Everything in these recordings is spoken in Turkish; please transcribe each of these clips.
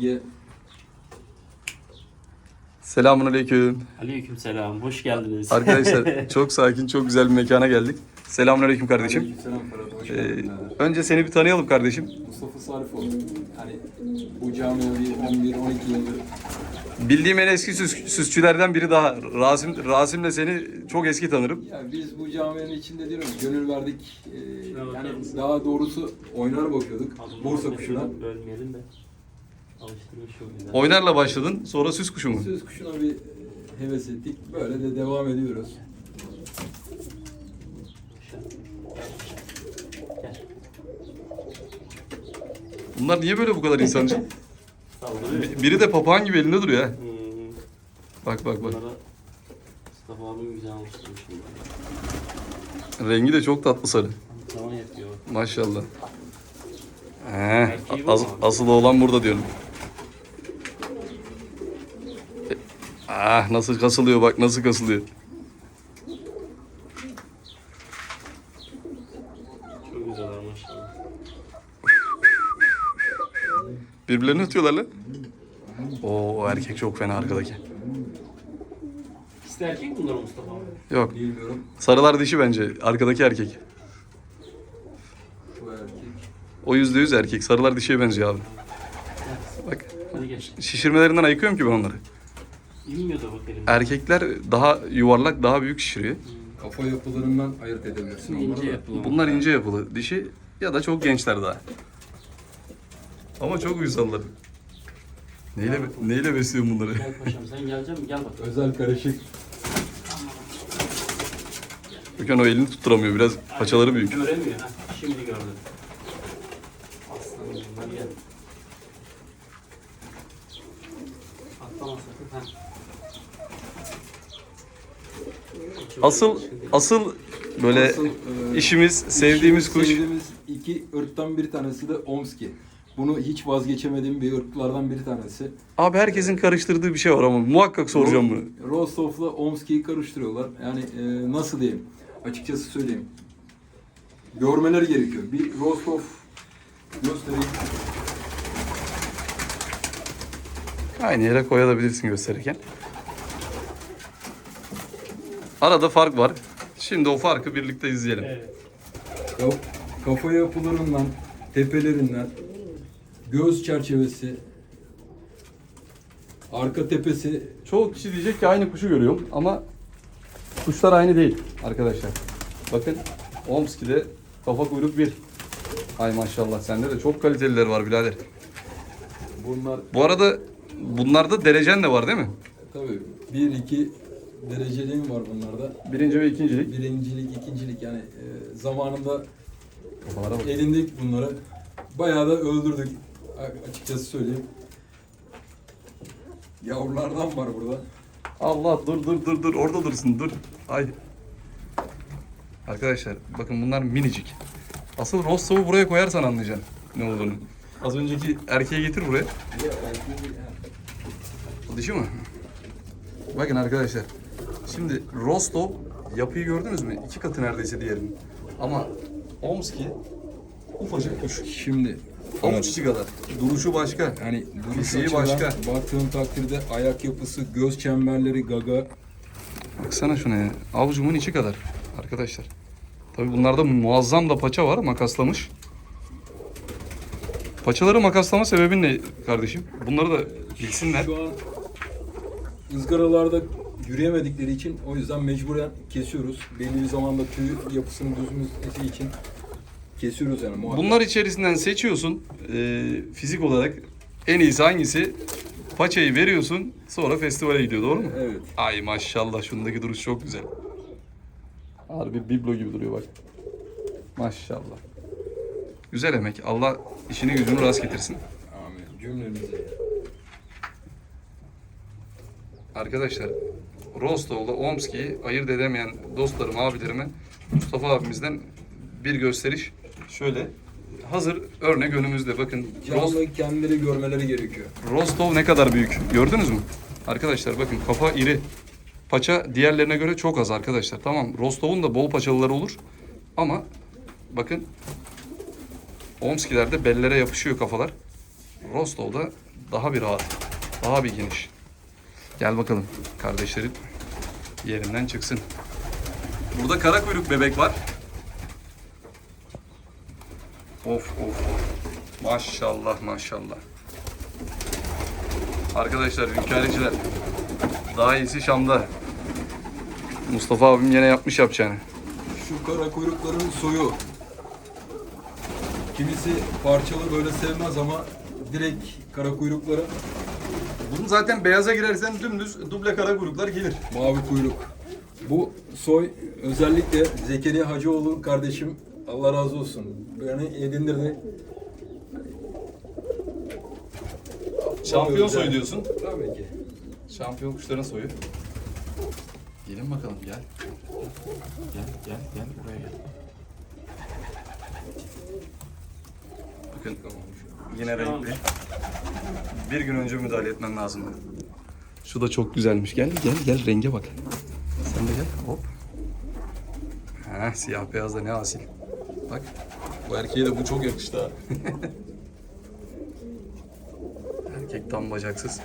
Ye- Selamun aleyküm. Aleykümselam, hoş geldiniz. Arkadaşlar çok sakin, çok güzel bir mekana geldik. Selamun aleyküm kardeşim. Aleykümselam Ferhat, hoş Ee, geldin. önce seni bir tanıyalım kardeşim. Mustafa Sarifoğlu. Hani bu camiye bir 11-12 yıldır Bildiğim en eski süs- süsçülerden biri daha. Rasim, Rasim'le seni çok eski tanırım. Ya biz bu caminin içinde diyorum gönül verdik. Ee, yani daha doğrusu oynar bakıyorduk. Bursa kuşuna. Bölmeyelim de. Oynarla başladın, sonra süs kuşu mu? Söz kuşuna bir heves ettik. Böyle de devam ediyoruz. Bunlar niye böyle bu kadar insancıl? Biri de papağan gibi elinde duruyor ha. Hmm, Bak bak bak. Bunlara Mustafa abim güzel alıştırmış. şimdi. Rengi de çok tatlı sarı. Zaman yapıyor. Maşallah. He, as- asıl oğlan burada diyorum. Ah nasıl kasılıyor bak nasıl kasılıyor. Çok güzeller maşallah. Birbirlerini ötüyorlar lan. Oo o erkek çok fena arkadaki. De erkek bunlar Mustafa abi? Yok. Bilmiyorum. Sarılar dişi bence. Arkadaki erkek. Bu erkek. O yüzde yüz erkek. Sarılar dişiye benziyor abi. Bak Hadi geç. şişirmelerinden ayıkıyorum ki ben onları. İnmiyor da bak. Erkekler daha yuvarlak, daha büyük şişiriyor. Kafa yapılarından ayırt edebilirsin İnce onları da. yapılı. Bunlar ince yapılı. Dişi ya da çok gençler daha. Ama çok uysallar. Neyle, neyle besliyorsun bunları? Gel paşam sen gelecek misin? Gel bak. Özel karışık. Gökhan o elini tutturamıyor. Biraz paçaları büyük. Göremiyor ha. Şimdi gördü. Aslanım bunlar gel. Atlama sakın. Ha. Çok Asıl asıl böyle Asıl, e, işimiz, sevdiğimiz kuş. Sevdiğimiz iki ırktan bir tanesi de Omski. Bunu hiç vazgeçemediğim bir ırklardan bir tanesi. Abi herkesin karıştırdığı bir şey var ama muhakkak soracağım bunu. Rostov'la Omski'yi karıştırıyorlar. Yani e, nasıl diyeyim? Açıkçası söyleyeyim. Görmeleri gerekiyor. Bir Rostov göstereyim. Aynı yere koyabilirsin gösterirken. Arada fark var. Şimdi o farkı birlikte izleyelim. Evet. Kaf- Kafa yapılarından, tepelerinden, göz çerçevesi, arka tepesi Çoğu kişi diyecek ki aynı kuşu görüyorum ama kuşlar aynı değil arkadaşlar. Bakın Omski'de kafa kuyruk bir. Ay maşallah sende de çok kaliteliler var birader. bunlar Bu arada bunlarda derecen de var değil mi? tabii 1-2 dereceliğim var bunlarda. Birinci ve ikincilik. Birincilik, ikincilik yani e, zamanında Kafalara bak. bunları. Bayağı da öldürdük a- açıkçası söyleyeyim. Yavrulardan var burada. Allah dur dur dur dur orada dursun dur. Ay. Arkadaşlar bakın bunlar minicik. Asıl Rostov'u buraya koyarsan anlayacaksın ne olduğunu. Az önceki erkeği getir buraya. O dişi mi? Bakın arkadaşlar. Şimdi Rostov yapıyı gördünüz mü? İki katı neredeyse diğerinin. Ama Omski ufacık kuş. Şimdi Avuç içi kadar. Duruşu başka. yani duruş başka. baktığın takdirde ayak yapısı, göz çemberleri, gaga Baksana şuna ya. Avucumun içi kadar arkadaşlar. Tabi bunlarda muazzam da paça var makaslamış. Paçaları makaslama sebebin ne kardeşim? Bunları da bilsinler. Şu an ızgaralarda yürüyemedikleri için o yüzden mecburen kesiyoruz. Belli bir zamanda tüy yapısını düzmesi için kesiyoruz yani muhakkak. Bunlar içerisinden seçiyorsun e, fizik olarak en iyisi hangisi? Paçayı veriyorsun sonra festivale gidiyor doğru mu? Evet. Ay maşallah şundaki duruş çok güzel. Harbi biblo gibi duruyor bak. Maşallah. Güzel emek. Allah işini gücünü rast getirsin. Amin. Cümlemize. Arkadaşlar Rostov'la Omski'yi ayırt edemeyen dostlarım, abilerime Mustafa abimizden bir gösteriş. Şöyle hazır örnek önümüzde bakın. Canlı kendileri görmeleri gerekiyor. Rostov ne kadar büyük gördünüz mü? Arkadaşlar bakın kafa iri. Paça diğerlerine göre çok az arkadaşlar. Tamam Rostov'un da bol paçalıları olur. Ama bakın Omski'lerde bellere yapışıyor kafalar. Rostov'da daha bir rahat. Daha bir geniş. Gel bakalım kardeşlerim yerinden çıksın. Burada kara kuyruk bebek var. Of of. Maşallah maşallah. Arkadaşlar hünkâriciler. Daha iyisi Şam'da. Mustafa abim yine yapmış yapacağını. Şu kara kuyrukların soyu. Kimisi parçalı böyle sevmez ama direkt kara kuyrukları Bunun zaten beyaza girersen dümdüz duble kara kuyruklar gelir. mavi kuyruk. Bu soy özellikle Zekeriya Hacıoğlu kardeşim Allah razı olsun. Beni edindirdi. Şampiyon soy diyorsun. Tabii ki. Şampiyon kuşların soyu. Gelin bakalım gel. Gel gel gel buraya gel. Bakın yine renkli. Bir gün önce müdahale etmen lazımdı. Şu da çok güzelmiş. Gel gel gel renge bak. Sen de gel. Hop. Ha, siyah beyaz da ne asil. Bak. Bu erkeğe de bu çok yakıştı ha. Erkek tam bacaksız.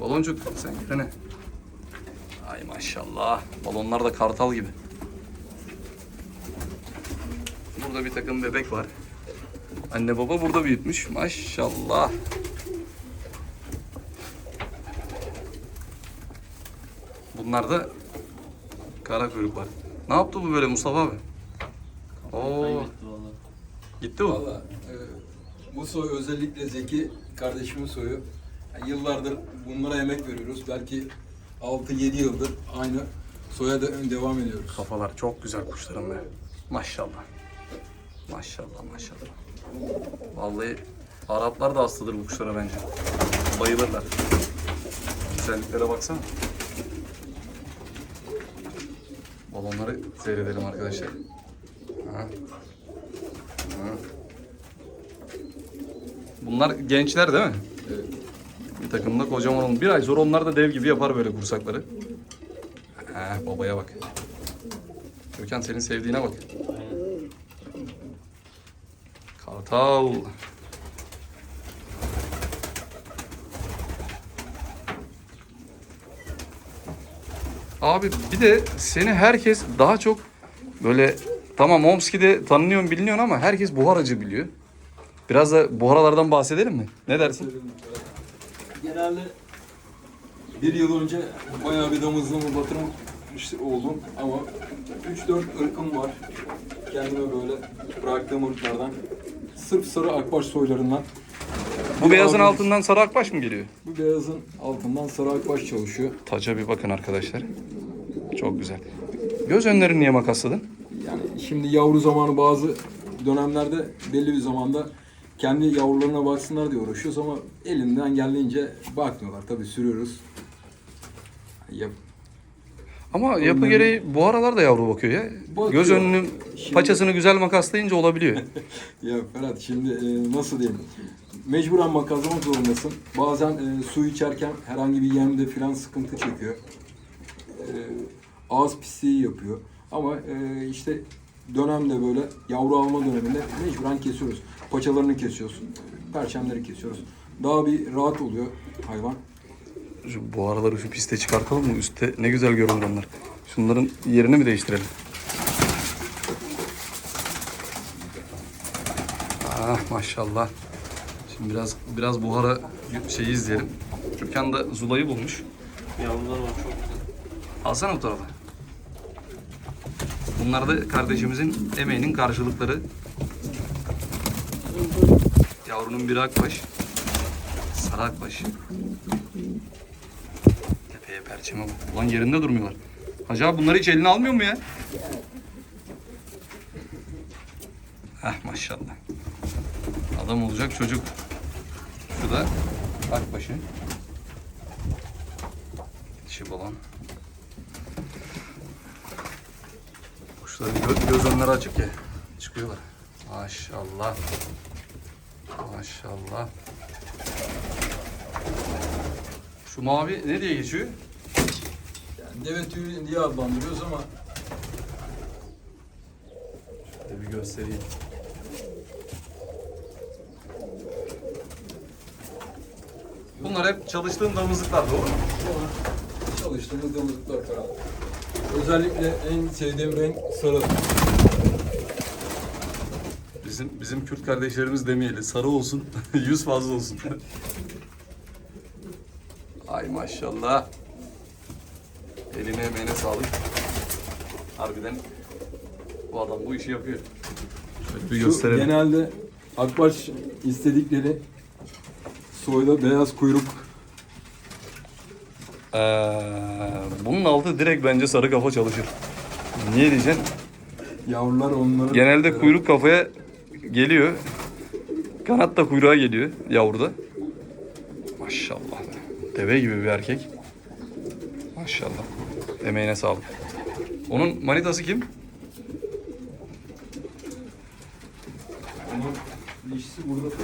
Baloncuk sen gitsene. Ay maşallah. Balonlar da kartal gibi. Burada bir takım bebek var. Anne baba burada büyütmüş. Maşallah. Bunlar da kara kuyruk var. Ne yaptı bu böyle Mustafa abi? Oo, gitti bu. Valla e, bu soy özellikle Zeki kardeşimin soyu. Yani yıllardır bunlara emek veriyoruz. Belki 6-7 yıldır aynı soya da devam ediyoruz. Kafalar çok güzel kuşların be. Maşallah. Maşallah maşallah. Vallahi Araplar da hastadır bu kuşlara bence. Bayılırlar. Güzelliklere baksana. Balonları seyredelim arkadaşlar. Ha. Ha. Bunlar gençler değil mi? Bir takımda kocaman olun. Bir ay sonra onlar da dev gibi yapar böyle kursakları. Ha, babaya bak. Gökhan senin sevdiğine bak. Kartal. Abi bir de seni herkes daha çok böyle tamam Omski'de tanınıyorsun biliniyorsun ama herkes buharacı biliyor. Biraz da buharalardan bahsedelim mi? Ne dersin? Genelde bir yıl önce bayağı bir damızlığımı batırmış oldum ama 3-4 ırkım var. Kendime böyle bıraktığım ırklardan. Sırf sarı akbaş soylarından. Bu beyazın abimiz- altından sarı akbaş mı geliyor? Bu beyazın altından sarı akbaş çalışıyor. Taca bir bakın arkadaşlar. Çok güzel. Göz önlerini niye makasladın? Yani şimdi yavru zamanı bazı dönemlerde belli bir zamanda kendi yavrularına baksınlar diye uğraşıyoruz ama elinden geldiğince bakmıyorlar. Tabii sürüyoruz. Yap. Ama yapı gereği bu aralar da yavru bakıyor ya. Bakıyor. Göz önünün Şimdi- paçasını güzel makaslayınca olabiliyor. Ya Ferhat şimdi e, nasıl diyeyim? Mecburen makazlamak zorundasın. Bazen e, su içerken herhangi bir yemde filan sıkıntı çekiyor. E, ağız pisliği yapıyor. Ama e, işte dönemde böyle yavru alma döneminde mecburen kesiyoruz. Paçalarını kesiyoruz. Perçemleri kesiyoruz. Daha bir rahat oluyor hayvan. Şu bu araları şu piste çıkartalım mı? Üstte ne güzel görünür onlar. Şunların yerini mi değiştirelim? Ah maşallah. Şimdi biraz biraz buhara şeyi izleyelim. Türkan da Zula'yı bulmuş. Yavrular var çok güzel. Alsana bu tarafa. Bunlar da kardeşimizin emeğinin karşılıkları. Yavrunun biri akbaş. Sarı akbaş. Perçeme bak. Ulan yerinde durmuyorlar. Hacı abi bunları hiç eline almıyor mu ya? Heh maşallah. Adam olacak çocuk. Şu da akbaşı. Dişi balon. Kuşların gö- göz önleri açık ya. Çıkıyorlar. Maşallah. Maşallah. Şu mavi ne diye geçiyor? Yani deve tüyü diye adlandırıyoruz ama Şöyle bir göstereyim. Bunlar hep çalıştığın damızlıklar doğru mu? Çalıştığımız damızlıklar falan. Özellikle en sevdiğim renk sarı. Bizim bizim Kürt kardeşlerimiz demeyeli. Sarı olsun, yüz fazla olsun. Ay maşallah. Eline emeğine sağlık. Harbiden bu adam bu işi yapıyor. Şöyle bir Şu gösterelim. genelde akbaş istedikleri soyda beyaz kuyruk. Ee, bunun altı direkt bence sarı kafa çalışır. Niye diyeceksin? Yavrular onların... Genelde kuyruk kafaya geliyor. Kanat da kuyruğa geliyor yavruda. Maşallah. Deve gibi bir erkek. Maşallah. Emeğine sağlık. Onun manitası kim? Onun dişisi burada.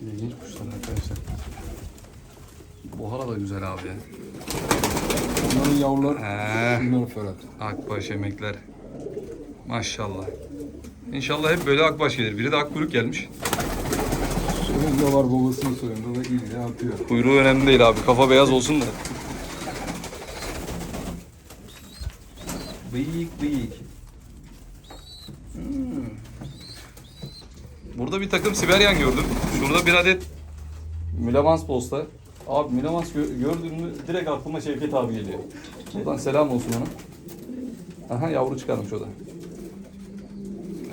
İlginç kuşlar arkadaşlar. Buhara da güzel abi ya. Onların yavrular He. bunlar Ferhat. Akbaş emekler. Maşallah. İnşallah hep böyle akbaş gelir. Biri de akkuyruk gelmiş. Soyunda var babasının soyunda da ille atıyor. Kuyruğu önemli değil abi. Kafa beyaz olsun da. Bıyık bıyık. Burada bir takım Sibiryan gördüm. Şurada bir adet Mülemans posta. Abi Mülemans gö- gördüğümü direkt aklıma Şevket abi geliyor. Buradan selam olsun ona. Aha yavru çıkarmış o da.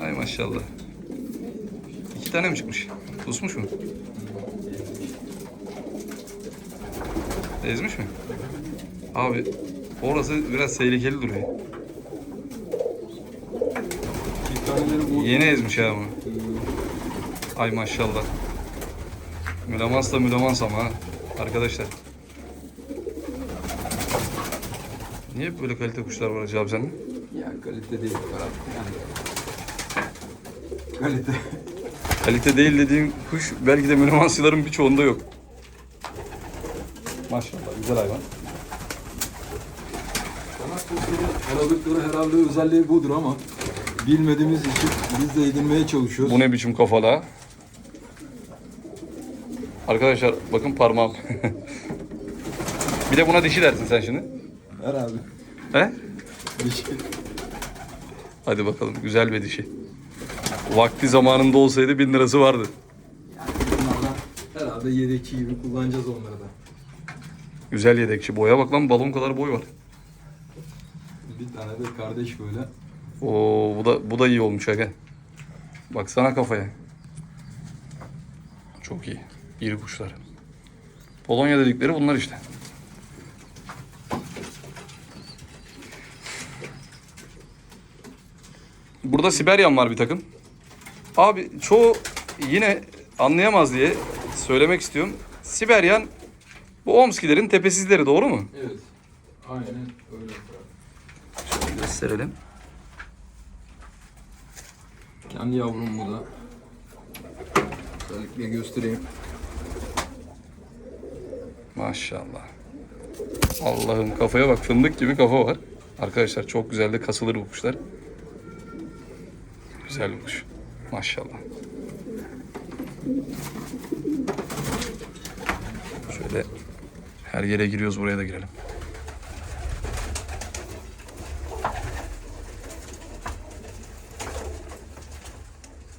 Ay maşallah. İki tane mi çıkmış? Kusmuş mu? Ezmiş mi? Abi orası biraz tehlikeli duruyor. Yeni ezmiş ha ama. Ay maşallah. Mülemans da mülemans ama ha. Arkadaşlar. Niye böyle kalite kuşlar var acaba sende? Kalite değil Ferhat. Yani. Kalite. Kalite değil dediğim kuş belki de mülemansçıların birçoğunda yok. Maşallah güzel hayvan. Kanat kuşları aralıkları herhalde özelliği budur ama bilmediğimiz için biz de edinmeye çalışıyoruz. Bu ne biçim kafala? Arkadaşlar bakın parmağım. bir de buna dişi dersin sen şimdi. Herhalde. He? Şey. Hadi bakalım güzel bir dişi. Vakti zamanında olsaydı bin lirası vardı. Bunlardan herhalde yedekçi gibi kullanacağız onları da. Güzel yedekçi. Boya bak lan balon kadar boy var. Bir tane de kardeş böyle. Oo bu da bu da iyi olmuş aga. Baksana kafaya. Çok iyi. İri kuşlar. Polonya dedikleri bunlar işte. Burada Sibiryan var bir takım. Abi çoğu yine anlayamaz diye söylemek istiyorum. Sibiryan bu Omskilerin tepesizleri doğru mu? Evet. Aynen öyle. Şöyle gösterelim. Kendi yavrum bu da. Özellikle göstereyim. Maşallah. Allah'ım kafaya bak fındık gibi kafa var. Arkadaşlar çok güzel de kasılır bu kuşlar. Güzel bir. Maşallah. Şöyle her yere giriyoruz buraya da girelim.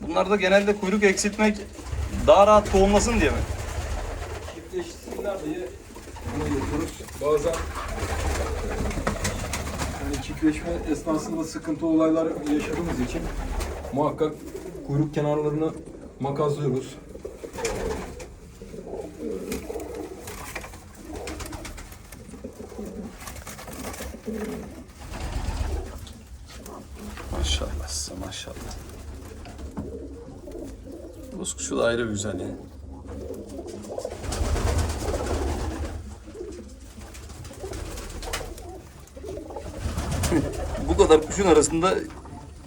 Bunlarda genelde kuyruk eksiltmek daha rahat tohumlasın diye mi? Çiftleşsinler diye bunu yapıyoruz. Bazen yani çiftleşme esnasında sıkıntı olaylar yaşadığımız için muhakkak kuyruk kenarlarını makaslıyoruz. Maşallah size maşallah. Rus kuşu da ayrı bir güzel ya. Bu kadar kuşun arasında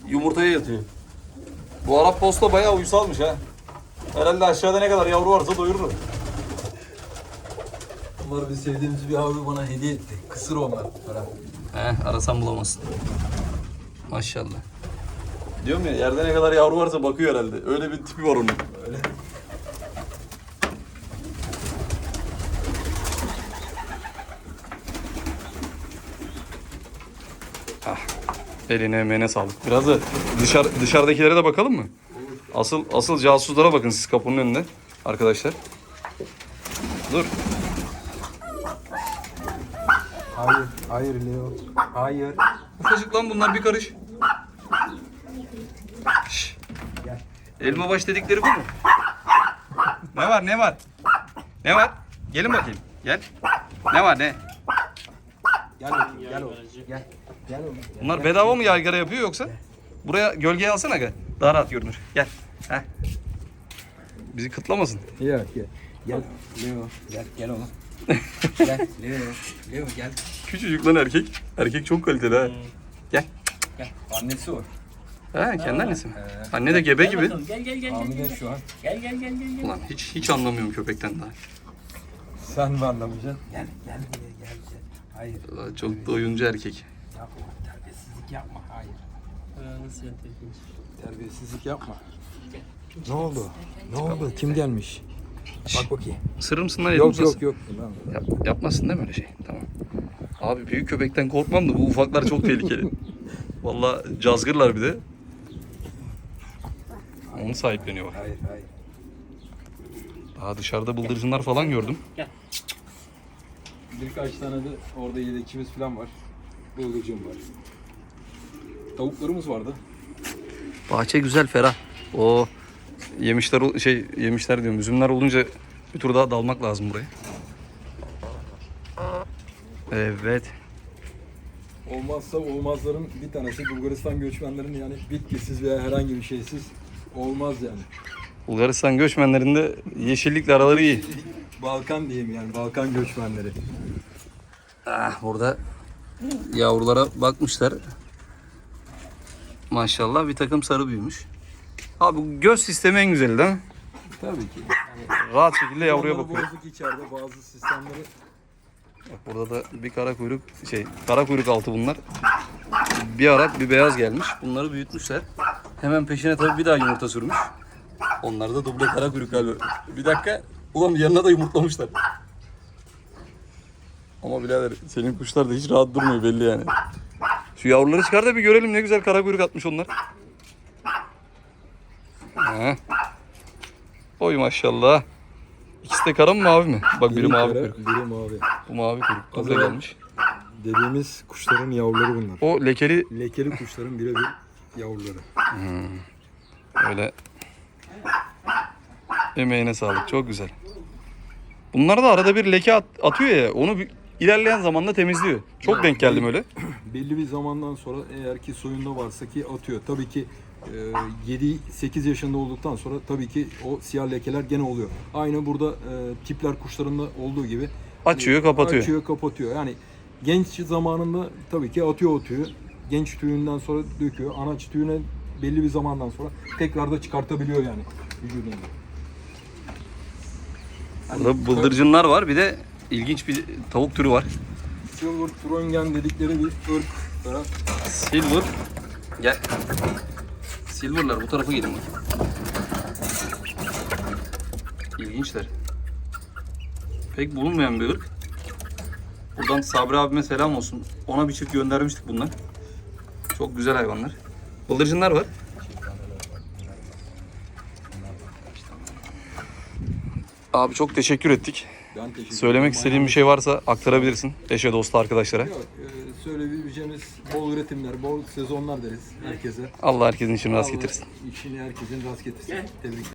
yumurtaya yatıyor. Bu Arap posta bayağı uysalmış ha. Herhalde aşağıda ne kadar yavru varsa doyurur. Bunlar bir sevdiğimiz bir abi bana hediye etti. Kısır onlar. He arasan bulamazsın. Maşallah. Diyorum ya yerde ne kadar yavru varsa bakıyor herhalde. Öyle bir tipi var onun. Öyle. Eline emeğine sağlık. Biraz da dışarı, dışarıdakilere de bakalım mı? Asıl asıl casuslara bakın siz kapının önünde arkadaşlar. Dur. Hayır, hayır Leo. Hayır. Ufacık lan bunlar bir karış. Şş. Elma baş dedikleri bu mu? Ne var ne var? Ne var? Gelin bakayım. Gel. Ne var ne? Gel oğlum, gel oğlum. Gel. Gel oğlum. Bunlar bedava mı yaygara yapıyor yoksa? Buraya gölgeye alsana gel. Daha rahat görünür. Gel. Heh. Bizi kıtlamasın. Gel, gel. Gel. Leo, gel, gel oğlum. gel, Leo. Leo gel. Küçücük lan erkek. Erkek çok kaliteli ha. Gel. Gel. Annesi o. Ha kendi annesi mi? Anne de gebe gibi. Gel gel gel gel. Hamile şu an. Gel gel gel gel. gel. Ulan hiç hiç anlamıyorum köpekten daha. Sen mi anlamayacaksın? Gel, gel buraya gel. gel. Hayır, Ulan Çok da oyuncu erkek. yapma. Terbiyesizlik yapma. Hayır. Ha, Nasıl yapıyorsun? Terbiyesizlik yapma. Ne oldu? Ne oldu? Kim gelmiş? Bak bakayım. Isırır mısın lan Yok yok yok. Yap, yapmazsın değil mi öyle şey? Tamam. Abi büyük köpekten korkmam da bu ufaklar çok tehlikeli. Vallahi cazgırlar bir de. Onu sahipleniyorlar. Hayır hayır. Daha dışarıda bıldırcınlar falan gördüm. Birkaç tane de orada yedekçimiz falan var. Bıldırcın var. Tavuklarımız vardı. Bahçe güzel ferah. O yemişler şey yemişler diyorum üzümler olunca bir tur daha dalmak lazım buraya. Evet. Olmazsa olmazların bir tanesi Bulgaristan göçmenlerin yani bitkisiz veya herhangi bir şeysiz olmaz yani. Bulgaristan göçmenlerinde yeşillikle araları iyi. Balkan diyeyim yani Balkan göçmenleri. Ah, burada yavrulara bakmışlar. Maşallah bir takım sarı büyümüş. Abi göz sistemi en güzeli değil mi? Tabii ki. Rahat şekilde yavruya bakıyor. Bozduk içeride bazı sistemleri. Bak burada da bir kara kuyruk şey kara kuyruk altı bunlar. Bir Arap bir beyaz gelmiş. Bunları büyütmüşler. Hemen peşine tabii bir daha yumurta sürmüş. Onlar da duble kara kuyruk galiba. Bir dakika. Ulan yanına da yumurtlamışlar. Ama birader senin kuşlar da hiç rahat durmuyor belli yani. Şu yavruları çıkar da bir görelim ne güzel kara kuyruk atmış onlar. He. Oy maşallah. İkisi de kara mı mavi mi? Bak biri mavi kara, kuyruk. Biri mavi. Bu mavi kuyruk. Gaza. gelmiş. Dediğimiz kuşların yavruları bunlar. O lekeli Lekeli kuşların birebir yavruları. öyle. Emeğine sağlık. Çok güzel. Bunlar da arada bir leke at- atıyor ya. Onu bir, ilerleyen zamanda temizliyor. Çok denk geldim öyle. Belli bir zamandan sonra eğer ki soyunda varsa ki atıyor. Tabii ki e, 7-8 yaşında olduktan sonra tabii ki o siyah lekeler gene oluyor. Aynı burada e, tipler kuşlarında olduğu gibi. Açıyor, kapatıyor. Açıyor, kapatıyor. Yani genç zamanında tabii ki atıyor o tüyü. Genç tüyünden sonra döküyor. Anaç tüyüne belli bir zamandan sonra tekrar da çıkartabiliyor yani vücudunda. Burada bıldırcınlar var. Bir de ilginç bir tavuk türü var. Silver Trungen dedikleri bir ırk. Silver. Gel. Silver'lar bu tarafa gelin bakayım. İlginçler. Pek bulunmayan bir ırk. Buradan Sabri abime selam olsun. Ona bir çift göndermiştik bunlar. Çok güzel hayvanlar. Bıldırcınlar var. Abi çok teşekkür ettik. Ben teşekkür Söylemek istediğin bir şey varsa aktarabilirsin. Eşe, dosta, arkadaşlara. Yok, e, söyleyebileceğimiz bol üretimler, bol sezonlar deriz herkese. Allah herkesin işini rast Allah getirsin. İşini herkesin rast getirsin. Tebrik